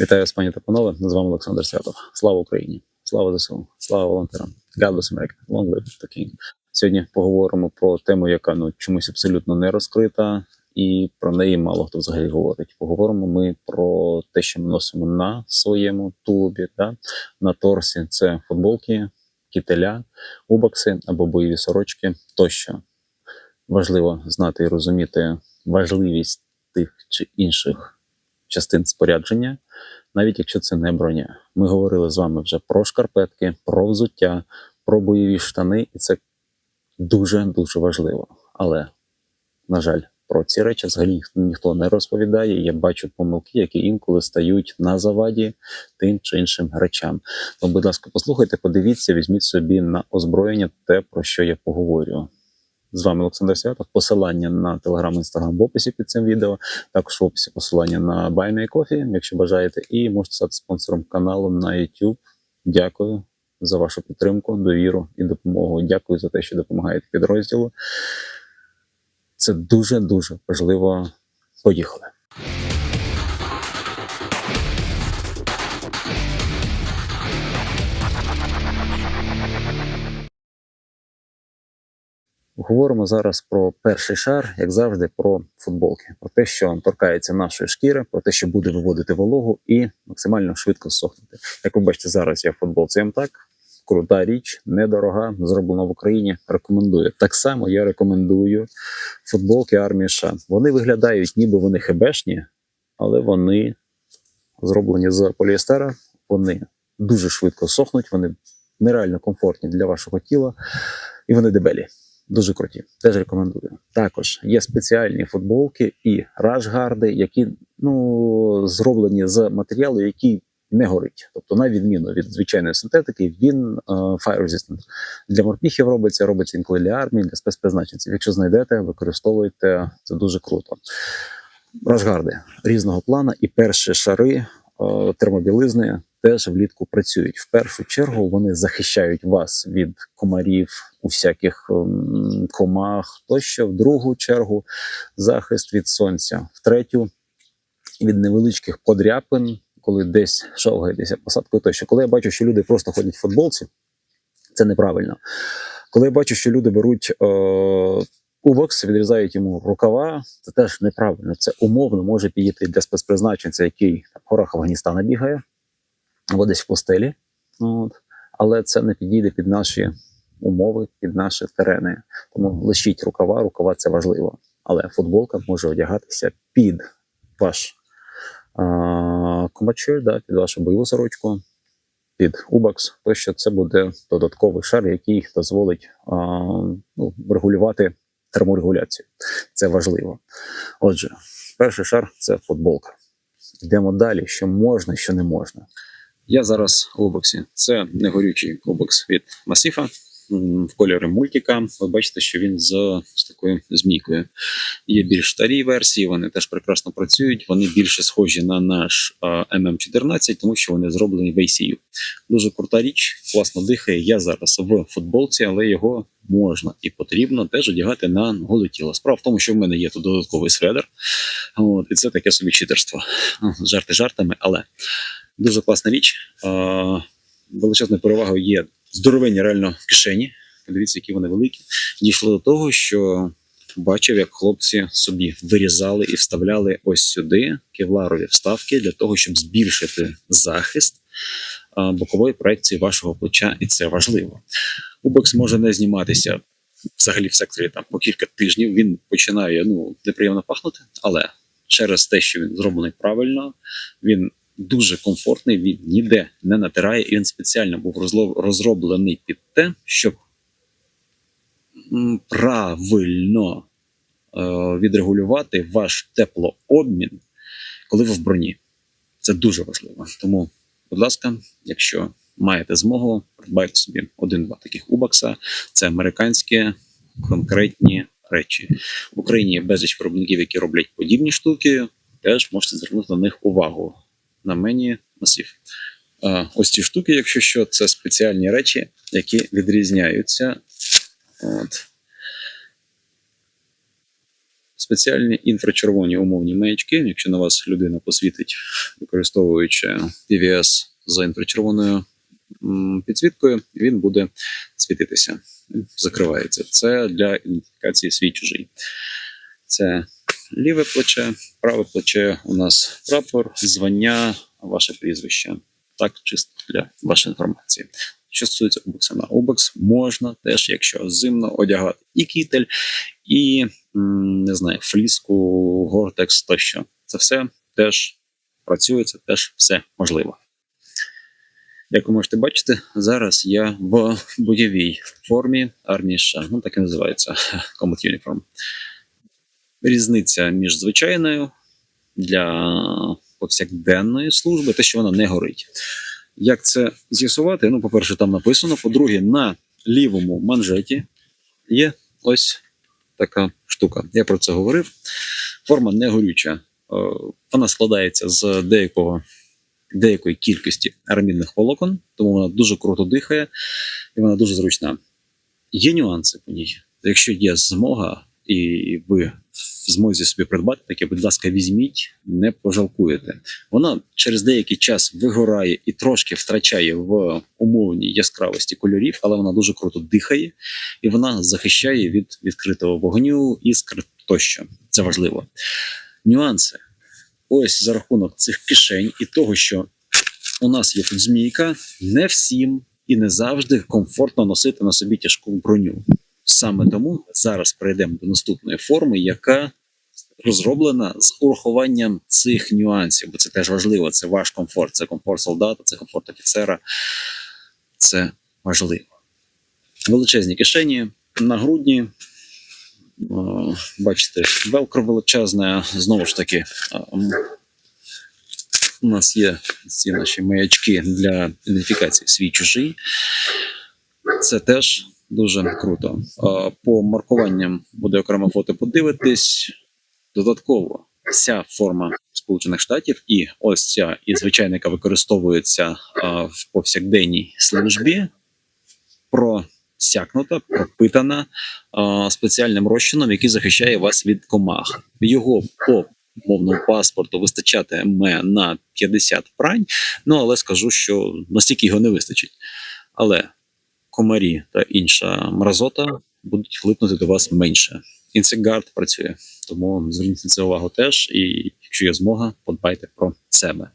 Вітаю вас, пані та панове. З вами Олександр Святов. Слава Україні! Слава ЗСУ! Слава волонтерам! God bless America! Long King! Сьогодні поговоримо про тему, яка ну чомусь абсолютно не розкрита, і про неї мало хто взагалі говорить. Поговоримо ми про те, що ми носимо на своєму тулубі, да? на торсі. Це футболки, кітеля, убокси або бойові сорочки тощо. Важливо знати і розуміти важливість тих чи інших частин спорядження, навіть якщо це не броня. Ми говорили з вами вже про шкарпетки, про взуття, про бойові штани, і це дуже дуже важливо. Але, на жаль, про ці речі взагалі ніхто не розповідає. Я бачу помилки, які інколи стають на заваді тим чи іншим речам. Тому, будь ласка, послухайте, подивіться, візьміть собі на озброєння те, про що я поговорю. З вами Олександр Святов. Посилання на телеграм, інстаграм в описі під цим відео. Також в описі посилання на Buy кофі, якщо бажаєте, і можете стати спонсором каналу на YouTube. Дякую за вашу підтримку, довіру і допомогу. Дякую за те, що допомагаєте підрозділу. Це дуже дуже важливо. Поїхали. Говоримо зараз про перший шар, як завжди, про футболки, про те, що торкається нашої шкіри, про те, що буде виводити вологу і максимально швидко сохнути. Як ви бачите, зараз я в футболці МТАК. Крута річ, недорога, зроблена в Україні. Рекомендую. Так само я рекомендую футболки армії США. Вони виглядають, ніби вони хебешні, але вони зроблені з поліестера. Вони дуже швидко сохнуть, вони нереально комфортні для вашого тіла, і вони дебелі. Дуже круті, теж рекомендую. Також є спеціальні футболки і рашгарди, які ну зроблені з матеріалу, який не горить. Тобто, на відміну від звичайної синтетики, він е, fire resistant. Для морпіхів робиться, робиться інколи для армії, для спецпризначенців. Якщо знайдете, використовуйте це дуже круто. Рашгарди різного плану і перші шари е, термобілизни теж влітку працюють. В першу чергу вони захищають вас від комарів, усяких ем, комах тощо. В другу чергу захист від сонця, в третю від невеличких подряпин, коли десь шовгаєтеся посадкою тощо. Коли я бачу, що люди просто ходять в футболці, це неправильно. Коли я бачу, що люди беруть е, убокс, відрізають йому рукава, це теж неправильно. Це умовно може підійти для спецпризначенця, який в горах Афганістана бігає, або десь в постелі. От. Але це не підійде під наші умови, під наші терени. Тому лишіть рукава, рукава це важливо. Але футболка може одягатися під ваш комачир, да, під вашу бойову сорочку, під убакс, то що це буде додатковий шар, який дозволить а, ну, регулювати терморегуляцію. Це важливо. Отже, перший шар це футболка. Йдемо далі, що можна, що не можна. Я зараз у боксі. Це негорючий кубокс від Масіфа м, в кольорі мультика. Ви бачите, що він з, з такою змійкою. Є більш старі версії, вони теж прекрасно працюють. Вони більше схожі на наш а, MM14, тому що вони зроблені в ACU. Дуже крута річ, класно дихає. Я зараз в футболці, але його можна і потрібно теж одягати на голе тіло. Справа в тому, що в мене є тут додатковий сведер. От, і це таке собі читерство. Жарти жартами, але дуже класна річ. Величезною перевагою є здоровенні реально кишені. Подивіться, які вони великі. Дійшло до того, що бачив, як хлопці собі вирізали і вставляли ось сюди кевларові вставки для того, щоб збільшити захист бокової проекції вашого плеча, і це важливо. Убокс може не зніматися взагалі в секторі там по кілька тижнів. Він починає ну неприємно пахнути, але через те, що він зроблений правильно, він дуже комфортний, він ніде не натирає, і він спеціально був розроблений під те, щоб правильно е, відрегулювати ваш теплообмін, коли ви в броні. Це дуже важливо. Тому, будь ласка, якщо маєте змогу, придбайте собі один-два таких убакса. Це американські конкретні речі. В Україні є безліч виробників, які роблять подібні штуки. Теж можете звернути на них увагу. На мені масив. Ось ці штуки, якщо що, це спеціальні речі, які відрізняються. От. спеціальні інфрачервоні умовні маячки. Якщо на вас людина посвітить, використовуючи PVS за інфрачервоною підсвіткою, він буде світитися. Закривається. Це для ідентифікації свій чужий. Це ліве плече, праве плече у нас прапор, звання, ваше прізвище. Так, чисто для вашої інформації. Що стосується убекса на убекс, можна теж, якщо зимно, одягати і кітель, і не знаю, фліску, гортекс тощо. Це все теж працює, це теж все можливо. Як ви можете бачити, зараз я в бойовій формі армії США. Ну так і називається Combat Uniform. Різниця між звичайною для повсякденної служби, те, що вона не горить. Як це з'ясувати? Ну, по-перше, там написано. По-друге, на лівому манжеті є ось така штука. Я про це говорив. Форма не горюча. Е, Вона складається з деякого, деякої кількості арамідних волокон, тому вона дуже круто дихає і вона дуже зручна. Є нюанси по ній. Якщо є змога, і ви в змозі собі придбати таке, будь ласка, візьміть, не пожалкуєте. Вона через деякий час вигорає і трошки втрачає в умовній яскравості кольорів, але вона дуже круто дихає і вона захищає від відкритого вогню, іскр тощо. Це важливо. Нюанси. Ось за рахунок цих кишень і того, що у нас є тут змійка, не всім і не завжди комфортно носити на собі тяжку броню. Саме тому зараз перейдемо до наступної форми, яка розроблена з урахуванням цих нюансів, бо це теж важливо. Це ваш комфорт, це комфорт солдата, це комфорт офіцера. Це важливо. Величезні кишені на грудні. Бачите, велкро величезне. Знову ж таки, у нас є ці наші маячки для ідентифікації свій чужий. Це теж дуже круто. По маркуванням буде окреме фото подивитись. Додатково вся форма Сполучених Штатів і ось ця і звичайна, яка використовується в повсякденній службі, просякнута, пропитана спеціальним розчином, який захищає вас від комах. Його по мовному паспорту вистачатиме на 50 прань. Ну але скажу, що настільки його не вистачить. Але комарі та інша мразота будуть липнути до вас менше. Інсекгард працює, тому зверніть на це увагу теж. І якщо є змога, подбайте про себе.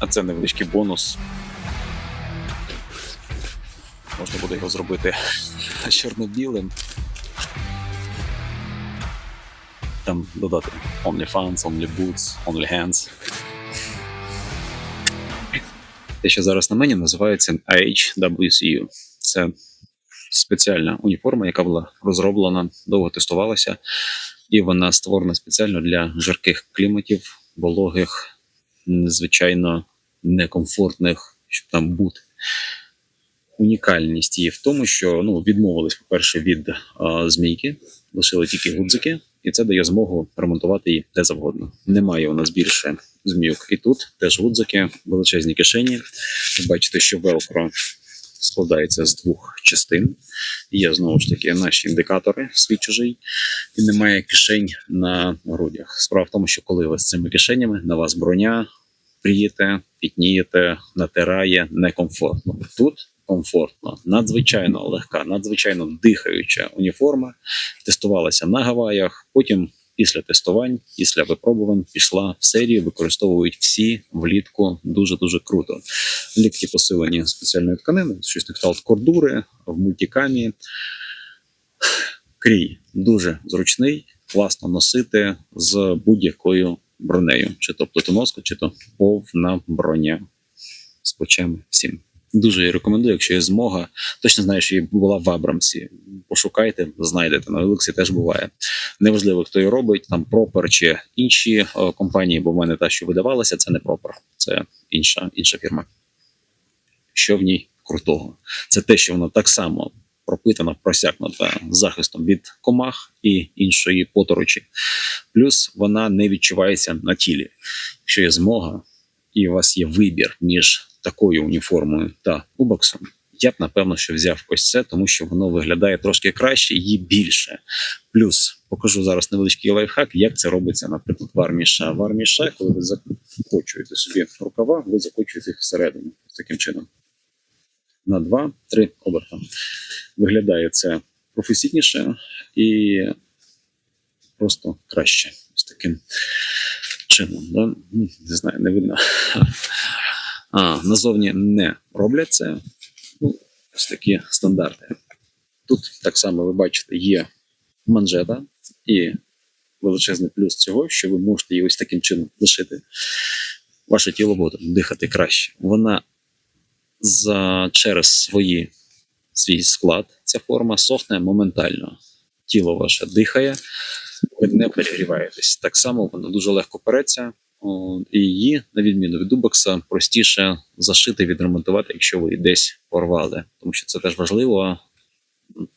А це невеличкий бонус. Можна буде його зробити чорно-білим. Там додати OnlyFans, OnlyBoots, OnlyHands. Те, що зараз на мені називається HWCU. Це спеціальна уніформа, яка була розроблена, довго тестувалася, і вона створена спеціально для жарких кліматів, вологих, звичайно некомфортних, щоб там бути. Унікальність її в тому, що ну, відмовились, по-перше, від а, змійки, лишили тільки гудзики, і це дає змогу ремонтувати її де завгодно. Немає у нас більше змійок. І тут теж гудзики, величезні кишені. Ви бачите, що велкро складається з двох частин. Є знову ж таки наші індикатори, свій чужий, і немає кишень на грудях. Справа в тому, що коли ви з цими кишенями на вас броня, прієте, пітнієте, натирає некомфортно. Тут комфортно, надзвичайно легка, надзвичайно дихаюча уніформа. Тестувалася на Гаваях. Потім, після тестувань, після випробувань, пішла в серію. Використовують всі влітку дуже дуже круто. Лікті посилені спеціальною тканиною, щось на кшталт кордури в мультикамі. Крій дуже зручний, класно носити з будь-якою бронею, чи то плитоноску, чи то повна броня. Плечем всім. Дуже її рекомендую, якщо є змога. Точно знаю, що її була в Абрамсі. Пошукайте, знайдете. На Еликсі теж буває. Неважливо, хто її робить, там Пропер чи інші компанії, бо в мене та, що видавалася, це не Пропер, це інша, інша фірма. Що в ній крутого? Це те, що вона так само пропитана, просякнута захистом від комах і іншої поторочі. Плюс вона не відчувається на тілі. Якщо є змога, і у вас є вибір між такою уніформою та кубоксом, я б напевно що взяв ось це, тому що воно виглядає трошки краще, її більше. Плюс покажу зараз невеличкий лайфхак, як це робиться, наприклад, в армії США. В армії США, коли ви закочуєте собі рукава, ви закочуєте їх всередину таким чином. На 2-3 оберта. Виглядає це професійніше і просто краще. Ось таким чином. Да? Не знаю, не видно. А, назовні не роблять це. Ну, ось такі стандарти. Тут так само ви бачите, є манжета і величезний плюс цього, що ви можете її ось таким чином лишити. Ваше тіло буде дихати краще. Вона за, через свої, свій склад, ця форма сохне моментально. Тіло ваше дихає, ви не перегріваєтесь. Так само воно дуже легко переться, і її, на відміну від дубокса, простіше зашити, відремонтувати, якщо ви десь порвали. Тому що це теж важливо.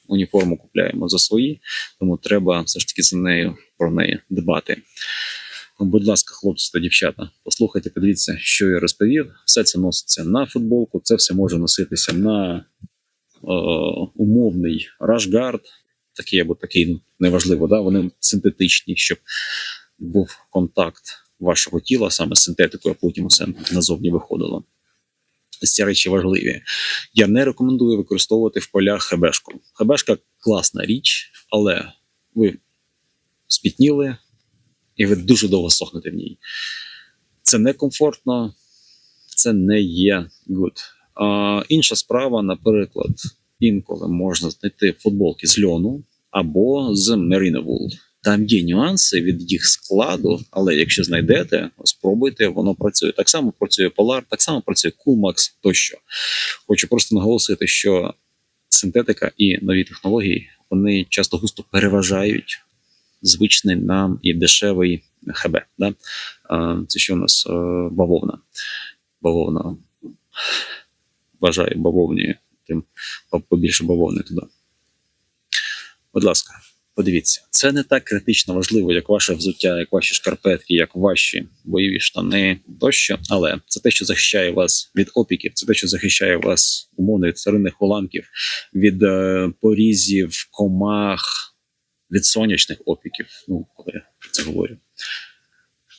Уніформу купляємо за свої, тому треба все ж таки за нею про неї дбати. Будь ласка, хлопці та дівчата, послухайте, подивіться, що я розповів. Все це носиться на футболку, це все може носитися на е, умовний рашгард, такий або такий, ну, неважливо, да? вони синтетичні, щоб був контакт вашого тіла саме синтетикою, а потім усе назовні виходило. Ці речі важливі. Я не рекомендую використовувати в полях хебешку. Хебешка класна річ, але ви спітніли, і ви дуже довго сохнете в ній. Це некомфортно, це не є good. А, інша справа, наприклад, інколи можна знайти футболки з льону або з Wool. Там є нюанси від їх складу, але якщо знайдете, спробуйте, воно працює. Так само працює Polar, так само працює Coolmax тощо. Хочу просто наголосити, що синтетика і нові технології вони часто густо переважають звичний нам і дешевий ХБ. Да? Це що у нас е, бавовна. Бавовна. Бажаю бавовні, тим побільше бавовни туди. Будь ласка, подивіться, це не так критично важливо, як ваше взуття, як ваші шкарпетки, як ваші бойові штани тощо. Але це те, що захищає вас від опіків, це те, що захищає вас умовно від старинних уламків, від е, порізів, комах, від сонячних опіків. Ну, коли я про це говорю.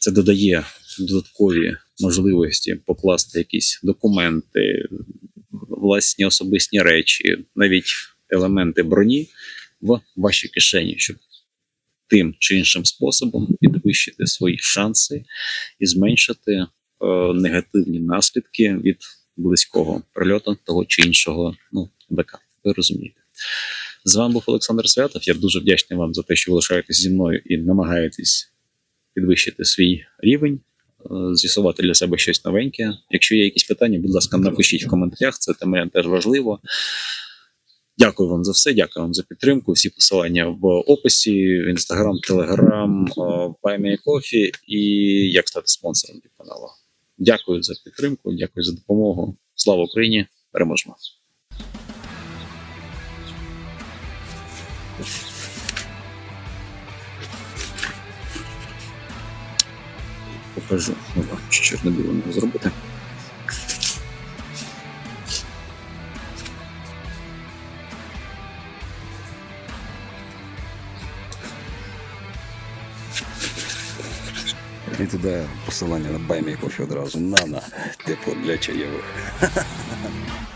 Це додає додаткові можливості покласти якісь документи, власні особисті речі, навіть елементи броні в вашій кишені, щоб тим чи іншим способом підвищити свої шанси і зменшити е, негативні наслідки від близького прильоту того чи іншого ну, БК. Ви розумієте. З вами був Олександр Святов. Я дуже вдячний вам за те, що ви лишаєтесь зі мною і намагаєтесь підвищити свій рівень, е, з'ясувати для себе щось новеньке. Якщо є якісь питання, будь ласка, напишіть в коментарях. Це для мене теж важливо. Дякую вам за все, дякую вам за підтримку. Всі посилання в описі, в інстаграм, телеграм, Кофі і як стати спонсором каналу. Дякую за підтримку, дякую за допомогу. Слава Україні! Переможемо! Покажу, можна чи чорно-білим зробити. І туди посилання на баймі кофі одразу. На на, тепло для чайових.